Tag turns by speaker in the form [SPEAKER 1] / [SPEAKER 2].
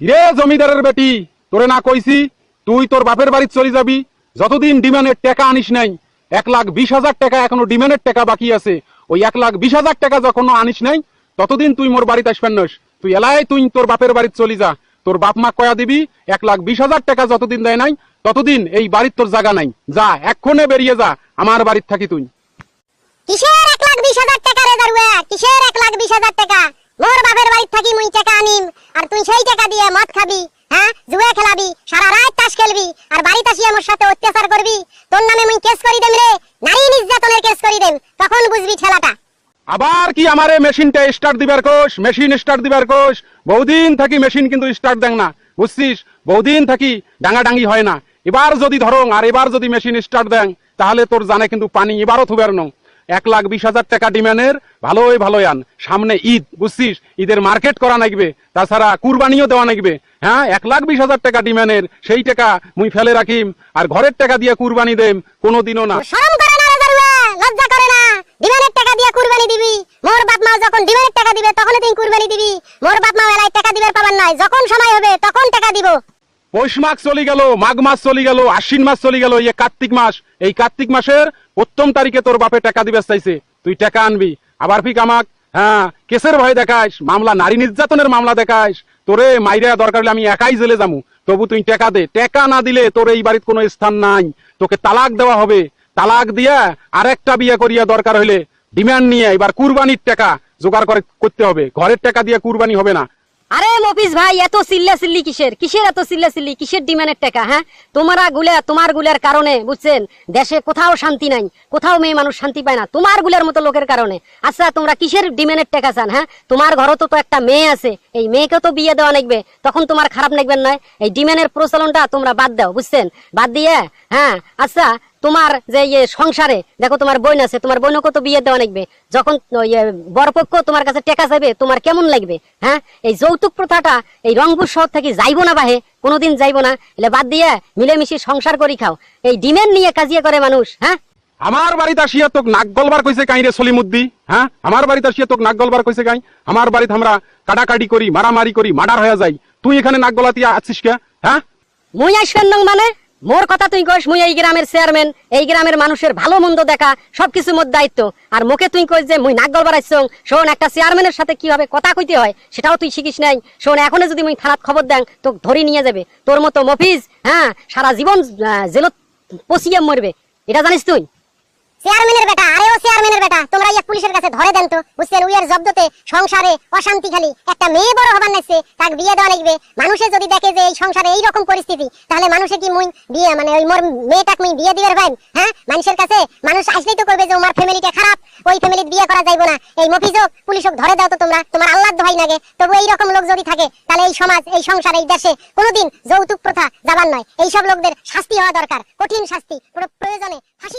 [SPEAKER 1] রে জমিদারের বেটি, তোরে না কইছি, তুই তোর বাপের বাড়ি চলে যাবি? যতদিন ডিমান্ডের টাকা আনিস নাই, এক লাখ বিশ হাজার টাকা এখনও ডিমান্ডের টাকা বাকি আছে। ওই এক লাখ বিশ হাজার টাকা যখন আনিস নাই, ততদিন তুই মোর বাড়িতে আসবেন নস তুই এলাই তুই তোর বাপের বাড়ি চলি যা। তোর বাপ মা কয়া দিবি, এক লাখ বিশ হাজার টাকা যতদিন দেয় নাই, ততদিন এই বাড়ির তোর জায়গা নাই। যা, এক্ষণে বেরিয়ে যা, আমার বাড়ির থাকি তুই।
[SPEAKER 2] কিসের এক লাখ বিশ হাজার টাকা রে দারুয়া কিসের এক লাখ বিশ হাজার টাকা মোর বাপের বাড়ি থাকি মুই টাকা আনিম আর তুই সেই টাকা দিয়ে মদ খাবি হ্যাঁ? জুয়া খেলাবি সারা রাত তাস খেলবি আর বাড়িতে আসিয়া মোর সাথে অত্যাচার করবি। তোর নামে মুই কেস করি দেম রে। নারী নির্যাতনের কেস করি দেম। তখন বুঝবি ঠেলাটা
[SPEAKER 1] আবার কি আমারে মেশিনটা স্টার্ট দিবার কোষ? মেশিন স্টার্ট দিবার কোষ? বহুদিন থাকি মেশিন কিন্তু স্টার্ট দেন না। বুঝছিস? বহুদিন থাকি ডাঙ্গাডাঙ্গি হয় না। এবার যদি ধরো আর এবার যদি মেশিন স্টার্ট দেন তাহলে তোর জানে কিন্তু পানি এবারও থুবের ন। এক লাখ বিশ হাজার টাকা ডিমান্ডের ভালোই ভালো আন। সামনে ঈদ, বুঝছিস? ঈদের মার্কেট করা নাগবে, তাছাড়া কুরবানিও দেওয়া নাগবে। হ্যাঁ এক লাখ বিশ হাজার টাকা ডিমান্ডের, সেই টাকা মুই ফেলে রাখিম, আর ঘরের টাকা দিয়ে কুরবানি দেম, কোনোদিনও না।
[SPEAKER 2] না টাকা দিবি। টাকা দিবে তখন তুই কুরবানি দিবি। মোর বাপ মা টাকা দিবার পাবার নাই। যখন সময় হবে, তখন টাকা দিব।
[SPEAKER 1] পৌষ মাস চলে গেল, মাঘ মাস চলে গেল, আশ্বিন মাস চলে গেল ইয়ে কার্তিক মাস, এই কার্তিক মাসের প্রথম তারিখে তোর বাপে টাকা দিবে চাইছে। তুই টাকা আনবি। আবার ফিক আমাক হ্যাঁ কেসের ভয় দেখাস মামলা, নারী নির্যাতনের মামলা দেখাস তোরে মাইরা দরকার হলে আমি একাই জেলে যাব তবু তুই টাকা দে। টাকা না দিলে তোর এই বাড়ির কোনো স্থান নাই। তোকে তালাক দেওয়া হবে। তালাক দিয়া আরেকটা বিয়ে করিয়া দরকার হলে ডিমান্ড নিয়ে এবার কুরবানির টাকা জোগাড় করে করতে হবে। ঘরের টাকা দিয়ে কুরবানি হবে না।
[SPEAKER 3] আরে মফিস ভাই, এত চিল্লা চিল্লি কিসের? কিসের এত কিসের ডিমান্ডের টাকা হ্যাঁ? তোমারা তোমার কারণে, বুঝছেন? দেশে কোথাও শান্তি নাই, কোথাও মেয়ে মানুষ শান্তি পায় না, তোমারগুলার মতো লোকের কারণে। আচ্ছা তোমরা কিসের ডিমান্ডের টাকা চান হ্যাঁ? তোমার ঘরও তো তো একটা মেয়ে আছে, এই মেয়েকে তো বিয়ে দেওয়া লাগবে, তখন তোমার খারাপ লাগবেন নয় এই ডিমান্ডের প্রচলনটা তোমরা বাদ দাও, বুঝছেন? বাদ দিয়ে হ্যাঁ? আচ্ছা তোমার যে ইয়ে সংসারে দেখো তোমার বোন আছে তোমার বোনকে তো বিয়ে দেওয়া লাগবে। যখন বরপক্ষ তোমার কাছে টেকা যাবে তোমার কেমন লাগবে হ্যাঁ? এই যৌতুক প্রথাটা এই রংপুর শহর থেকে যাইবো না বাহে কোনোদিন যাইবো না। এলে বাদ দিয়ে মিলেমিশে সংসার করি খাও। এই ডিমেন্ড নিয়ে কাজিয়া করে মানুষ হ্যাঁ?
[SPEAKER 1] আমার বাড়িতে আসিয়া তোক নাক গলবার কইছে কাই রে সলিমুদ্দি হ্যাঁ? আমার বাড়িতে আসিয়া তোক নাক গলবার কইছে কাই। আমার বাড়িতে আমরা কাটাকাটি করি মারামারি করি মার্ডার হয়ে যাই। তুই এখানে নাক গলাতিয়া আছিস কে হ্যাঁ?
[SPEAKER 3] মুই আসবেন নং মানে? মোর কথা তুই কইস, মুই এই গ্রামের চেয়ারম্যান এই গ্রামের মানুষের ভালো মন্দ দেখা, সবকিছু মোর দায়িত্ব। আর মুখে তুই কইস যে, মুই নাক বাড়াইছ শোন, একটা চেয়ারম্যানের সাথে কীভাবে কথা কইতে হয়, সেটাও তুই শিখিস নাই। শোন, এখনও যদি মুই থানাত খবর দেন তোকে ধরে নিয়ে যাবে। তোর মতো মফিজ হ্যাঁ সারা জীবন জেলত পচিয়ে মরবে। এটা জানিস তুই?
[SPEAKER 2] চেয়ারম্যানের বেটা, আরে ও চেয়ারম্যানের বেটা, তোমরা ইয়া পুলিশের কাছে ধরে দেন তো। বুঝছেন, উইয়ের জব্দতে সংসারে অশান্তি খালি। একটা মেয়ে বড় হবার নাইছে, তাকে বিয়ে দেওয়া লাগবে। মানুষে যদি দেখে যে এই সংসারে এই রকম পরিস্থিতি, তাহলে মানুষে কি মুই বিয়ে মানে ওই মোর মেয়েটাকে মুই বিয়ে দিবার ভাই হ্যাঁ? মানুষের কাছে মানুষ আসলেই তো করবে যে আমার ফ্যামিলিটা খারাপ, ওই ফ্যামিলির বিয়ে করা যাইবো না। এই মফিজক পুলিশক ধরে দাও তো তোমরা। তোমার আল্লাহ দোহাই লাগে। তবু এই রকম লোক যদি থাকে, তাহলে এই সমাজ, এই সংসার, এই দেশে কোনোদিন যৌতুক প্রথা যাবার নয়। এই সব লোকদের শাস্তি হওয়া দরকার, কঠিন শাস্তি পুরো প্রয়োজনে ফাঁসি